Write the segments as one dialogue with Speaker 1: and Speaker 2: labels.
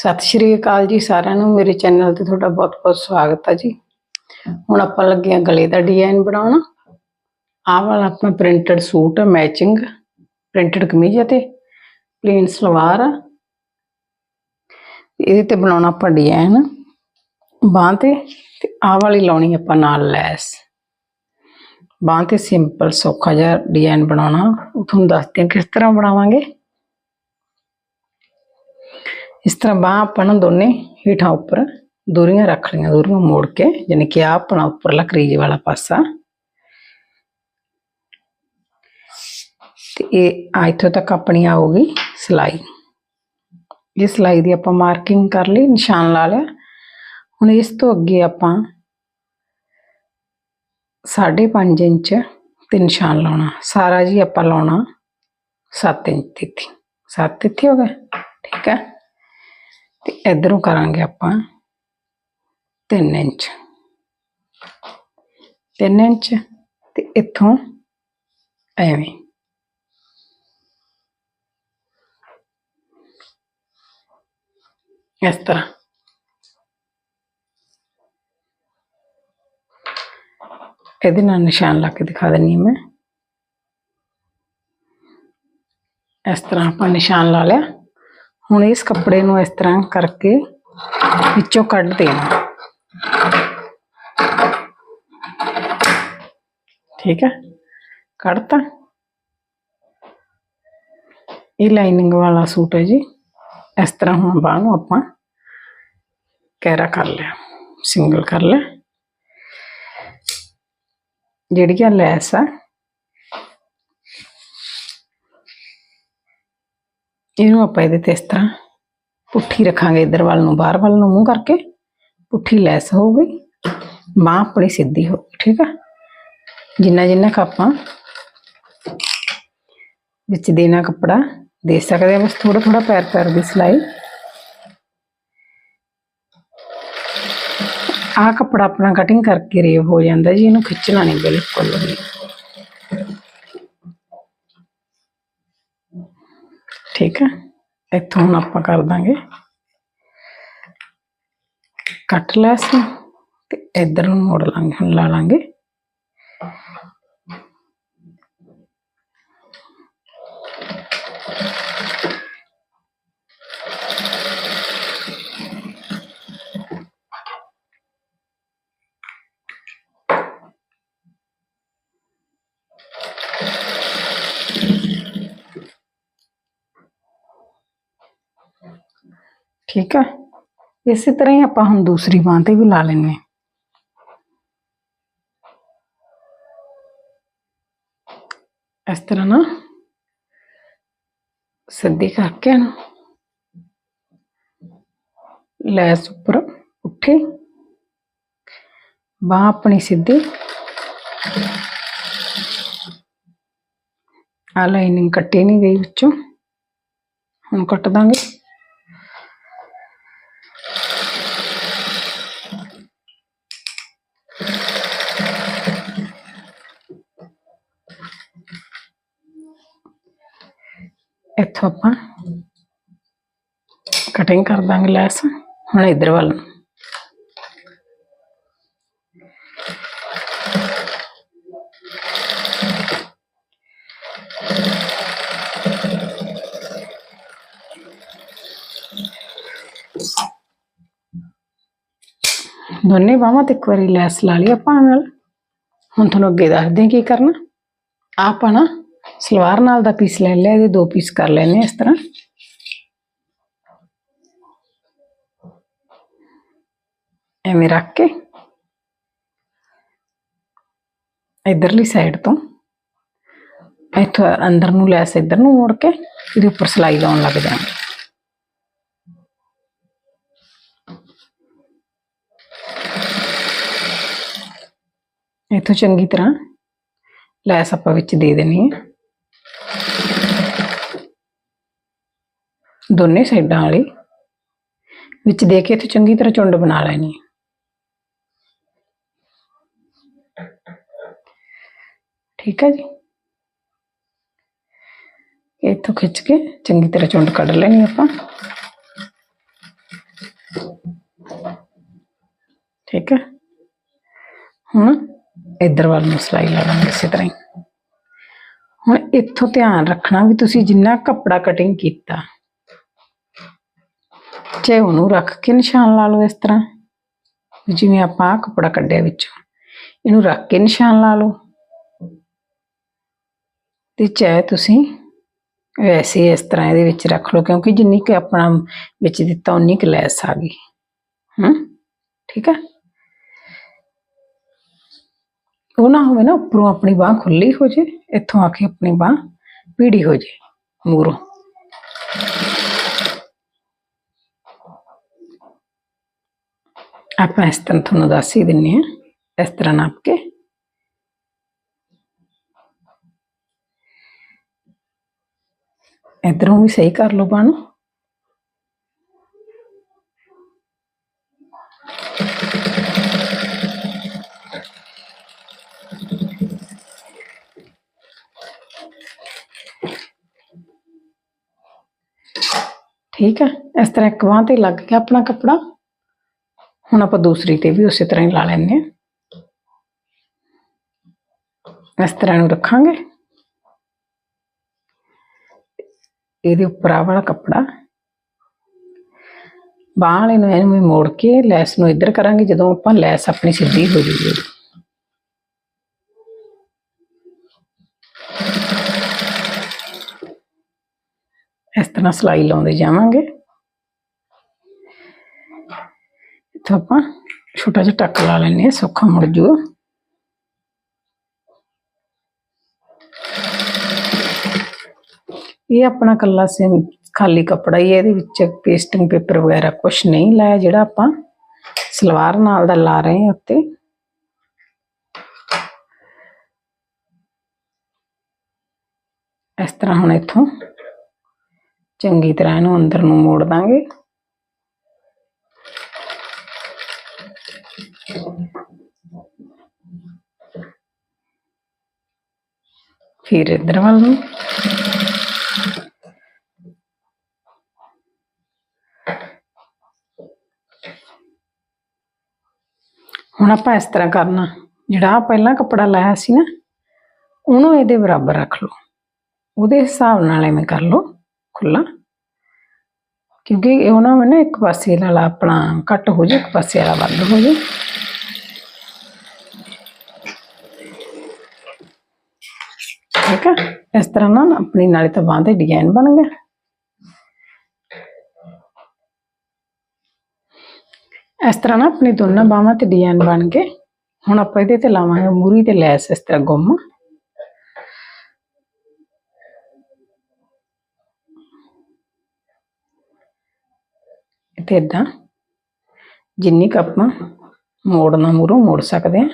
Speaker 1: ਸਤਿ ਸ਼੍ਰੀ ਅਕਾਲ ਜੀ ਸਾਰਿਆਂ ਨੂੰ। ਮੇਰੇ ਚੈਨਲ ਤੇ ਤੁਹਾਡਾ ਬਹੁਤ-ਬਹੁਤ ਸਵਾਗਤ ਹੈ ਜੀ। ਹੁਣ ਆਪਾਂ ਲੱਗੇ ਆ ਗਲੇ ਦਾ ਡਿਜ਼ਾਈਨ ਬਣਾਉਣਾ। ਆਹ ਵਾਲਾ ਆਪਣਾ ਪ੍ਰਿੰਟਡ ਸੂਟ ਮੈਚਿੰਗ ਪ੍ਰਿੰਟਡ ਕਮੀਜ਼ ਹੈ ਤੇ ਪਲੇਨ ਸਲਵਾਰ ਆ। ਇਹਦੇ ਤੇ ਬਣਾਉਣਾ ਆਪਾਂ ਡਿਜ਼ਾਈਨ ਬਾਂਹ ਤੇ ਤੇ ਆਹ ਵਾਲੀ ਲਾਉਣੀ ਆਪਾਂ ਨਾਲ ਲੈਸ। ਬਾਂਹ ਤੇ ਸਿੰਪਲ ਸੌਖਾ ਜਿਹਾ ਡਿਜ਼ਾਈਨ ਬਣਾਉਣਾ। ਉਹ ਤੁਹਾਨੂੰ ਦੱਸਦੇ ਹਾਂ ਕਿਸ ਤਰ੍ਹਾਂ ਬਣਾਵਾਂਗੇ। ਇਸ ਤਰ੍ਹਾਂ ਬਾਹ ਆਪਾਂ ਨਾ ਦੋਨੇ ਹੇਠਾਂ ਉੱਪਰ ਦੂਰੀਆਂ ਰੱਖ ਲਈਆਂ, ਦੂਰੀਆਂ ਮੋੜ ਕੇ, ਯਾਨੀ ਕਿ ਆ ਆਪਣਾ ਉੱਪਰਲਾ ਕਰੀਜ ਵਾਲਾ ਪਾਸਾ। ਤੇ ਇਹ ਇੱਥੋਂ ਤੱਕ ਆਪਣੀ ਆਊਗੀ ਸਿਲਾਈ। ਇਹ ਸਿਲਾਈ ਦੀ ਆਪਾਂ ਮਾਰਕਿੰਗ ਕਰ ਲਈ, ਨਿਸ਼ਾਨ ਲਾ ਲਿਆ। ਹੁਣ ਇਸ ਤੋਂ ਅੱਗੇ ਆਪਾਂ 5.5 ਇੰਚ ਤੇ ਨਿਸ਼ਾਨ ਲਾਉਣਾ। ਸਾਰਾ ਜੀ ਆਪਾਂ ਲਾਉਣਾ 7 ਇੰਚ ਤਿੱਥੀ। 7 ਇੱਥੇ ਹੋ ਗਿਆ ਠੀਕ ਹੈ। ਤੇ ਇਧਰੋਂ ਕਰਾਂਗੇ ਆਪਾਂ 3 ਇੰਚ। 3 ਇੰਚ ਤੇ ਇੱਥੋਂ ਐਵੇਂ। ਇਸ ਤਰ੍ਹਾਂ। ਇਹਦੇ ਨਾਲ ਨਿਸ਼ਾਨ ਲਾ ਕੇ ਦਿਖਾ ਦਿੰਨੀ ਹਾਂ ਮੈਂ। ਇਸ ਤਰ੍ਹਾਂ ਆਪਾਂ ਨਿਸ਼ਾਨ ਲਾ ਲਿਆ। ਹੁਣ ਇਸ ਕੱਪੜੇ ਨੂੰ ਇਸ ਤਰ੍ਹਾਂ ਕਰਕੇ ਵਿੱਚੋਂ ਕੱਢ ਦੇਣਾ। ਠੀਕ ਹੈ ਕੱਢਤਾ? ਇਹ ਲਾਈਨਿੰਗ ਵਾਲਾ ਸੂਟ ਹੈ ਜੀ। ਇਸ ਤਰ੍ਹਾਂ ਹੁਣ ਬਾਹ ਨੂੰ ਆਪਾਂ ਕੈਰਾ ਕਰ ਲਿਆ ਸਿੰਗਲ ਕਰ ਲਿਆ। ਜਿਹੜੀ ਆ ਲੈਸ ਆ ਇਹਨੂੰ ਆਪਾਂ ਇਹਦੇ ਤੇ ਇਸ ਤਰ੍ਹਾਂ ਪੁੱਠੀ ਰੱਖਾਂਗੇ ਇਧਰ ਵੱਲ ਨੂੰ, ਬਾਹਰ ਵੱਲ ਨੂੰ, ਮੂੰਹ ਕਰਕੇ। ਪੁੱਠੀ ਲੈਸ ਹੋਊਗੀ ਬਾਹ ਆਪਣੀ ਸਿੱਧੀ ਹੋਊਗੀ ਠੀਕ ਆ? ਜਿੰਨਾ ਜਿੰਨਾ ਕੁ ਆਪਾਂ ਵਿੱਚ ਦੇਣਾ ਕੱਪੜਾ, ਦੇ ਸਕਦੇ ਆ। ਬਸ ਥੋੜਾ ਥੋੜਾ ਪੈਰ ਪੈਰ ਦੀ ਸਿਲਾਈ। ਆਹ ਕੱਪੜਾ ਆਪਣਾ ਕਟਿੰਗ ਕਰਕੇ ਰੇਵ ਹੋ ਜਾਂਦਾ ਜੀ, ਇਹਨੂੰ ਖਿੱਚਣਾ ਨਹੀਂ ਬਿਲਕੁਲ ਵੀ। ਠੀਕ ਹੈ। ਇੱਥੋਂ ਹੁਣ ਆਪਾਂ ਕਰ ਦਾਂਗੇ। ਕੱਟ ਲੈਸ ਤੇ ਇਧਰ ਨੂੰ ਮੋੜ ਲਾਂਗੇ, ਹੁਣ ਲਾ ਲਾਂਗੇ। ਠੀਕ ਹੈ ਇਸੇ ਤਰ੍ਹਾਂ ਹੀ ਆਪਾਂ ਹੁਣ ਦੂਸਰੀ ਬਾਂਹ ਤੇ ਵੀ ਲਾ ਲੈਣੇ ਇਸ ਤਰ੍ਹਾਂ ਨਾ ਸਿੱਧੀ ਕਰਕੇ ਨਾ ਲੈਸ ਉੱਪਰ ਉੱਠੇ। ਬਾਂਹ ਆਪਣੀ ਸਿੱਧੀ। ਆ ਲਾਈਨਿੰਗ ਕੱਟੀ ਨਹੀਂ ਗਈ ਵਿੱਚੋਂ। ਹੁਣ ਕੱਟ ਦਾਂਗੇ। ਇੱਥੋਂ ਆਪਾਂ ਕਟਿੰਗ ਕਰ ਦਾਂਗੇ ਲੈਸ, ਹੁਣ ਇਧਰ ਵੱਲ ਨੂੰ। ਦੋਨੇ ਬਾਹਾਂ ਤੇ ਇੱਕ ਵਾਰੀ ਲੈਸ ਲਾ ਲਈ ਆਪਾਂ ਨਾਲ। ਹੁਣ ਤੁਹਾਨੂੰ ਅੱਗੇ ਦੱਸਦੇ ਹਾਂ ਕੀ ਕਰਨਾ। ਆਪਾਂ ਨਾ ਸਲਵਾਰ ਨਾਲ ਦਾ ਪੀਸ ਲੈ ਲਿਆ, ਇਹਦੇ ਦੋ ਪੀਸ ਕਰ ਲੈਣੇ ਇਸ ਤਰ੍ਹਾਂ। ਐਵੇਂ ਰੱਖ ਕੇ ਇਧਰਲੀ ਸਾਈਡ ਤੋਂ ਇੱਥੋਂ ਅੰਦਰ ਨੂੰ ਲੈਸ ਇਧਰ ਨੂੰ ਮੋੜ ਕੇ ਇਹਦੇ ਉੱਪਰ ਸਲਾਈ ਲਾਉਣ ਲੱਗ ਜਾਵਾਂਗੇ ਇੱਥੋਂ ਚੰਗੀ ਤਰ੍ਹਾਂ ਲੈਸ ਆਪਾਂ ਵਿੱਚ ਦੇ ਦੇਣੀ ਹੈ। ਦੋਨੇ ਸਾਈਡਾਂ ਵਾਲੀ। ਵਿੱਚ ਦੇ ਕੇ ਇੱਥੇ ਚੰਗੀ ਤਰ੍ਹਾਂ ਚੁੰਡ ਬਣਾ ਲੈਣੀ ਹੈ। ਠੀਕ ਹੈ ਜੀ। ਇੱਥੋਂ ਖਿੱਚ ਕੇ ਚੰਗੀ ਤਰ੍ਹਾਂ ਚੁੰਡ ਕੱਢ ਲੈਣੀ ਆਪਾਂ। ਠੀਕ ਹੈ। ਹੁਣ ਇਧਰ ਵੱਲ ਨੂੰ ਸਲਾਈ ਲਾ ਲਾਂਗੇ ਇਸੇ ਤਰ੍ਹਾਂ ਹੀ। ਹੁਣ ਇੱਥੋਂ ਧਿਆਨ ਰੱਖਣਾ ਵੀ ਤੁਸੀਂ ਜਿੰਨਾ ਕੱਪੜਾ ਕਟਿੰਗ ਕੀਤਾ। ਚਾਹੇ ਉਹਨੂੰ ਰੱਖ ਕੇ ਨਿਸ਼ਾਨ ਲਾ ਲਓ ਇਸ ਤਰ੍ਹਾਂ। ਜਿਵੇਂ ਆਪਾਂ ਆਹ ਕੱਪੜਾ ਕੱਢਿਆ ਵਿੱਚੋਂ। ਇਹਨੂੰ ਰੱਖ ਕੇ ਨਿਸ਼ਾਨ ਲਾ ਲਓ। ਤੇ ਚਾਹੇ ਤੁਸੀਂ ਵੈਸੇ ਇਸ ਤਰ੍ਹਾਂ ਇਹਦੇ ਵਿੱਚ ਰੱਖ ਲਓ, ਕਿਉਂਕਿ ਜਿੰਨੀ ਕਿ ਆਪਣਾ ਵਿੱਚ ਦਿੱਤਾ ਉਨੀ ਕੁ ਲੈਸ ਆ ਗਈ। ਹੂੰ? ਠੀਕ ਹੈ ਉਹ ਨਾ ਹੋਵੇ ਨਾ ਉੱਪਰੋਂ ਆਪਣੀ ਬਾਹ ਖੁੱਲੀ ਹੋ ਜੇ, ਇੱਥੋਂ ਆ ਕੇ ਆਪਣੀ ਬਾਹ ਪੀੜੀ ਹੋ ਜੇ, ਮੂਰੋਂ। ਆਪਾਂ ਇਸ ਤਰ੍ਹਾਂ ਤੁਹਾਨੂੰ ਦੱਸ ਹੀ ਦਿੰਨੇ ਆ ਇਸ ਤਰ੍ਹਾਂ ਨਾਪ ਕੇ ਇਧਰੋਂ ਵੀ ਸਹੀ ਕਰ ਲਓ ਬਾਹ ਨੂੰ ਠੀਕ ਹੈ ਇਸ ਤਰ੍ਹਾਂ ਇੱਕ ਬਾਂਹ ਤੇ ਲੱਗ ਗਿਆ ਆਪਣਾ ਕੱਪੜਾ ਹੁਣ ਆਪਾਂ ਦੂਸਰੀ ਤੇ ਵੀ ਉਸੇ ਤਰ੍ਹਾਂ ਹੀ ਲਾ ਲੈਂਦੇ ਹਾਂ। ਇਸ ਤਰ੍ਹਾਂ ਨੂੰ ਰੱਖਾਂਗੇ। ਇਹਦੇ ਉੱਪਰ ਆਹ ਵਾਲਾ ਕੱਪੜਾ। ਬਾਂਹ ਵਾਲੇ ਨੂੰ ਇਹਨੂੰ ਮੋੜ ਕੇ ਲੈਸ ਨੂੰ ਇੱਧਰ ਕਰਾਂਗੇ, ਜਦੋਂ ਆਪਾਂ ਲੈਸ ਆਪਣੀ ਸਿੱਧੀ ਹੋ ਜੂਗੀ। ਇਸ ਤਰ੍ਹਾਂ ਸਲਾਈ ਲਾਉਂਦੇ ਜਾਵਾਂਗੇ। ਇੱਥੋਂ ਆਪਾਂ ਛੋਟਾ ਜਿਹਾ ਟੱਕ ਲਾ ਲੈਂਦੇ ਹਾਂ, ਸੌਖਾ ਮੁੜ ਜੂਗਾ ਇਹ ਆਪਣਾ ਕੱਲਾ ਸਿਮ ਖਾਲੀ ਕੱਪੜਾ ਹੀ ਹੈ, ਇਹਦੇ ਵਿੱਚ ਪੇਸਟਿੰਗ ਪੇਪਰ ਵਗੈਰਾ ਕੁਝ ਨਹੀਂ ਲਾਇਆ, ਜਿਹੜਾ ਆਪਾਂ ਸਲਵਾਰ ਨਾਲ ਦਾ ਲਾ ਰਹੇ ਹਾਂ ਉੱਤੇ। ਇਸ ਤਰ੍ਹਾਂ ਹੁਣ ਇੱਥੋਂ ਚੰਗੀ ਤਰ੍ਹਾਂ ਇਹਨੂੰ ਅੰਦਰ ਨੂੰ ਮੋੜ ਦਾਂਗੇ। ਫਿਰ ਇਧਰ ਵੱਲ ਨੂੰ। ਹੁਣ ਆਪਾਂ ਇਸ ਤਰ੍ਹਾਂ ਕਰਨਾ, ਜਿਹੜਾ ਪਹਿਲਾਂ ਕੱਪੜਾ ਲਾਇਆ ਸੀ ਨਾ, ਉਹਨੂੰ ਇਹਦੇ ਬਰਾਬਰ ਰੱਖ ਲਓ। ਉਹਦੇ ਹਿਸਾਬ ਨਾਲ ਐਵੇਂ ਕਰ ਲਓ ਖੁੱਲਾ ਕਿਉਂਕਿ ਉਹਨਾਂ ਨੂੰ ਨਾ ਇੱਕ ਪਾਸੇ ਵਾਲਾ ਆਪਣਾ ਕੱਟ ਹੋ ਜੇ ਇੱਕ ਪਾਸੇ ਵਾਲਾ ਵੱਧ ਹੋ ਜੇ ਠੀਕ ਹੈ ਇਸ ਤਰ੍ਹਾਂ ਨਾ ਆਪਣੀ ਨਾਲੇ ਤਾਂ ਬਾਂਹ ਤੇ ਡਿਜ਼ਾਈਨ ਬਣ ਗਿਆ। ਇਸ ਤਰ੍ਹਾਂ ਨਾ ਆਪਣੀ ਦੋਨਾਂ ਬਾਹਾਂ ਤੇ ਡਿਜ਼ਾਈਨ ਬਣ ਗਏ ਹੁਣ ਆਪਾਂ ਇਹਦੇ ਤੇ ਲਾਵਾਂਗੇ ਮੂਰੀ ਤੇ ਲੈਸ ਇਸ ਤਰ੍ਹਾਂ ਗੁੰਮ। ਤੇ ਇਦਾਂ ਜਿੰਨੀ ਕੁ ਆਪਾਂ ਮੋੜਨਾ ਮੂਰੋਂ ਮੋੜ ਸਕਦੇ ਹਾਂ।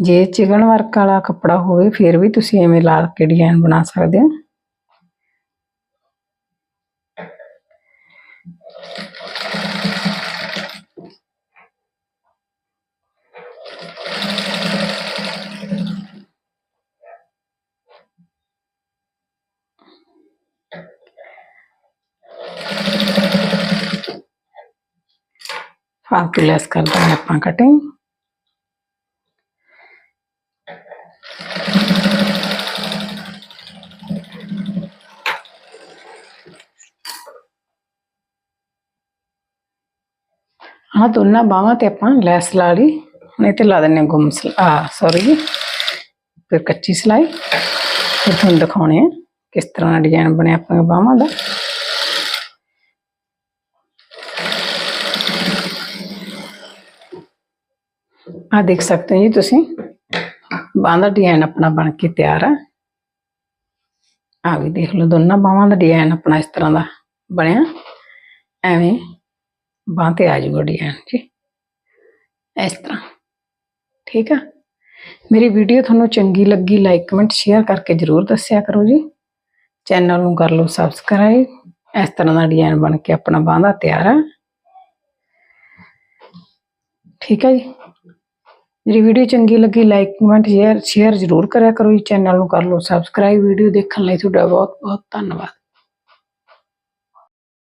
Speaker 1: ਜੇ ਚਿਕਨ ਵਰਕ ਵਾਲਾ ਕੱਪੜਾ ਹੋਵੇ, ਫਿਰ ਵੀ ਤੁਸੀਂ ਐਵੇਂ ਲਾ ਕੇ ਡਿਜ਼ਾਈਨ ਬਣਾ ਸਕਦੇ ਹੋ। ਫਾਲਤੂ ਲੈਸ ਕਰ ਦਾਂਗੇ ਆਪਾਂ ਕਟਿੰਗ ਹਾਂ, ਦੋਨਾਂ ਬਾਹਾਂ ਤੇ ਆਪਾਂ ਲੈਸ ਲਾ ਲਈ। ਹੁਣ ਇਹ ਤੇ ਲਾ ਦਿੰਨੇ ਗੁੰਮ ਸਲ- ਆ ਸੌਰੀ ਫਿਰ ਕੱਚੀ ਸਿਲਾਈ। ਫਿਰ ਤੁਹਾਨੂੰ ਦਿਖਾਉਣੇ ਆ ਕਿਸ ਤਰ੍ਹਾਂ ਦਾ ਡਿਜ਼ਾਈਨ ਬਣਿਆ ਆਪਣੀਆਂ ਬਾਹਾਂ ਦਾ। ਆ ਦੇਖ ਸਕਦੇ ਹੋ ਜੀ ਤੁਸੀਂ। ਬਾਹਾਂ ਦਾ ਡਿਜ਼ਾਈਨ ਆਪਣਾ ਬਣ ਕੇ ਤਿਆਰ ਆ। ਆ ਵੀ ਦੇਖ ਲਓ, ਦੋਨਾਂ ਬਾਹਾਂ ਦਾ ਡਿਜ਼ਾਈਨ ਆਪਣਾ ਇਸ ਤਰ੍ਹਾਂ ਦਾ ਬਣਿਆ। ਐਵੇਂ ਬਾਂਹ ਤੇ ਆ ਜਾਊਗਾ ਡਿਜ਼ਾਈਨ, ਜੀ। ਇਸ ਤਰ੍ਹਾਂ। ਠੀਕ ਆ? ਮੇਰੀ ਵੀਡੀਓ ਤੁਹਾਨੂੰ ਚੰਗੀ ਲੱਗੀ, ਲਾਈਕ, ਕਮੈਂਟ, ਸ਼ੇਅਰ ਕਰਕੇ ਜਰੂਰ ਦੱਸਿਆ ਕਰੋ ਜੀ। ਚੈਨਲ ਨੂੰ ਕਰ ਲਓ ਸਬਸਕ੍ਰਾਈਬ। ਇਸ ਤਰ੍ਹਾਂ ਦਾ ਡਿਜ਼ਾਈਨ ਬਣ ਕੇ ਆਪਣਾ ਬਾਂਹ ਦਾ ਤਿਆਰ ਆ। ਠੀਕ ਹੈ ਜੀ? ਮੇਰੀ ਵੀਡੀਓ ਚੰਗੀ ਲੱਗੀ, ਲਾਈਕ, ਕਮੈਂਟ, ਸ਼ੇਅਰ ਸ਼ੇਅਰ ਜ਼ਰੂਰ ਕਰਿਆ ਕਰੋ ਜੀ। ਚੈਨਲ ਨੂੰ ਕਰ ਲਓ ਸਬਸਕ੍ਰਾਈਬ। ਵੀਡੀਓ ਦੇਖਣ ਲਈ ਤੁਹਾਡਾ ਬਹੁਤ ਬਹੁਤ ਧੰਨਵਾਦ।